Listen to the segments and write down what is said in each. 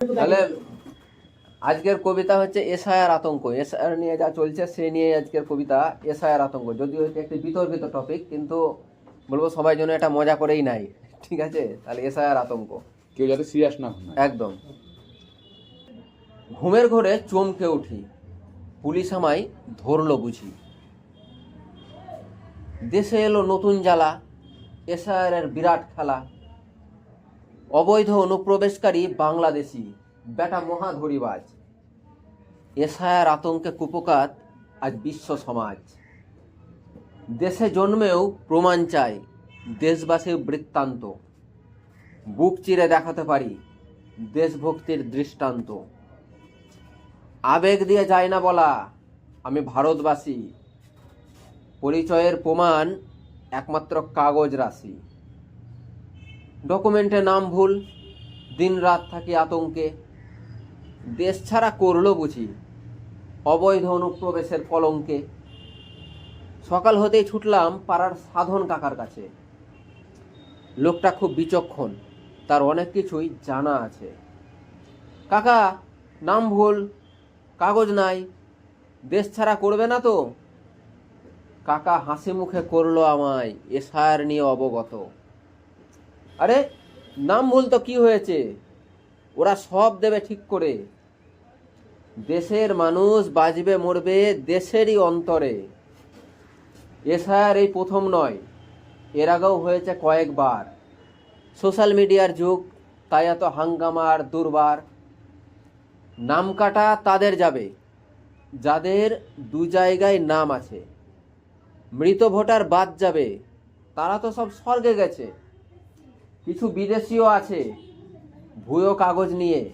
তাহলে আজকের কবিতা হচ্ছে এসআইআর আতঙ্ক। এসআইআর নিয়ে যা চলছে সে নিয়ে আজকের কবিতা এসআইআর আতঙ্ক। যদিও এটা একটি বিতর্কিত টপিক কিন্তু বলব সবাই জন্য এটা মজা করেই নাই ঠিক আছে? তাহলে এসআইআর আতঙ্ক। কেউ যাতে সিরিয়াস না একদম। ঘুমের ঘরে চমকে উঠি। পুলিশ আমায় ধরলো বুঝি। দেশে এলো নতুন জ্বালা। এসআইআর এর বিরাট খেলা। অবৈধ অনুপ্রবেশকারী বাংলাদেশি। বেটা মহাধরিবাজ এসআইআর আতঙ্কে কুপকাত আজ বিশ্ব সমাজ। দেশে জন্মেও প্রমাণ চাই দেশবাসীর বৃত্তান্ত। বুক চিরে দেখাতে পারি দেশভক্তির দৃষ্টান্ত। আবেগ দিয়ে যায় না বলা আমি ভারতবাসী। পরিচয়ের প্রমাণ একমাত্র কাগজ রাশি। ডকুমেন্টে নাম ভুল, দিন রাত থাকি আতঙ্কে। দেশ ছাড়া করল বুঝি, অবৈধ অনুপ্রবেশের কলঙ্কে। সকাল হতেই ছুটলাম পাড়ার সাধন কাকার কাছে। লোকটা খুব বিচক্ষণ, তার অনেক কিছুই জানা আছে। কাকা, নাম ভুল, কাগজ নাই, দেশ ছাড়া করবে না তো? কাকা হাসি মুখে করল আমায় এসআর নিয়ে অবগত। আরে, নাম ভুল তো কি হয়েছে? ওরা সব দেবে ঠিক করে। দেশের মানুষ বাজবে মরবে দেশেরই অন্তরে। এসআর এই প্রথম নয়, এর আগেও হয়েছে কয়েকবার। সোশ্যাল মিডিয়ার যুগ, তাই এত হাঙ্গামার দুর্বার। নাম কাটা তাদের যাবে, যাদের দু জায়গায় নাম আছে। মৃত ভোটার বাদ যাবে, তারা তো সব স্বর্গে গেছে। কিছু বিদেশিও আছে। ভুয়ো কাগজ নিয়ে।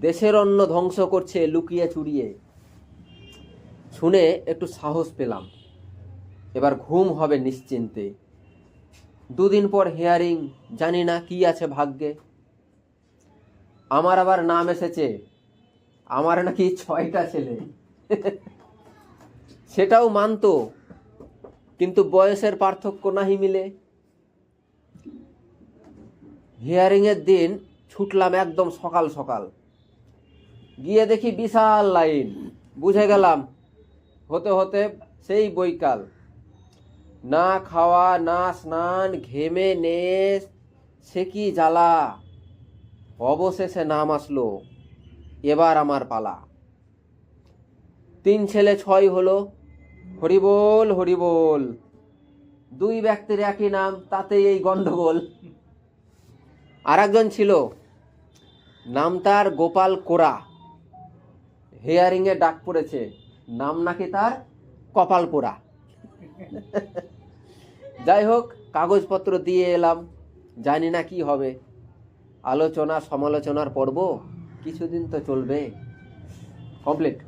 দেশের অন্ন ধ্বংস করছে, লুকিয়ে চুরিয়ে। শুনে একটু সাহস পেলাম। এবার ঘুম হবে নিশ্চিন্তে। দুদিন পর হিয়ারিং জানি না কি আছে ভাগ্যে। আমার আবার নাম এসেছে। আমার নাকি ছয়টা ছেলে। সেটাও মানতো। কিন্তু বয়সের পার্থক্য নাহি মিলে। হিয়ারিংয়ের দিন ছুটলাম একদম সকাল সকাল। গিয়ে দেখি বিশাল লাইন। বুঝে গেলাম, হতে হতে সেই বৈকাল। না খাওয়া, না স্নান, ঘেমে নে সে কি জ্বালা? অবশেষে নাম আসলো, এবার আমার পালা। তিন ছেলে ছয় হলো, হরিবোল হরিবোল। দুই ব্যক্তির একই নাম, তাতেই এই গন্ডগোল। আর একজন ছিল, নাম তার গোপাল কোরা হেয়ারিংয়ে ডাক পড়েছে, নাম নাকি তার কপাল পোড়া যাই হোক, কাগজপত্র দিয়ে এলাম, জানি না কি হবে। আলোচনা সমালোচনার পর্ব কিছুদিন তো চলবে। কমপ্লিট।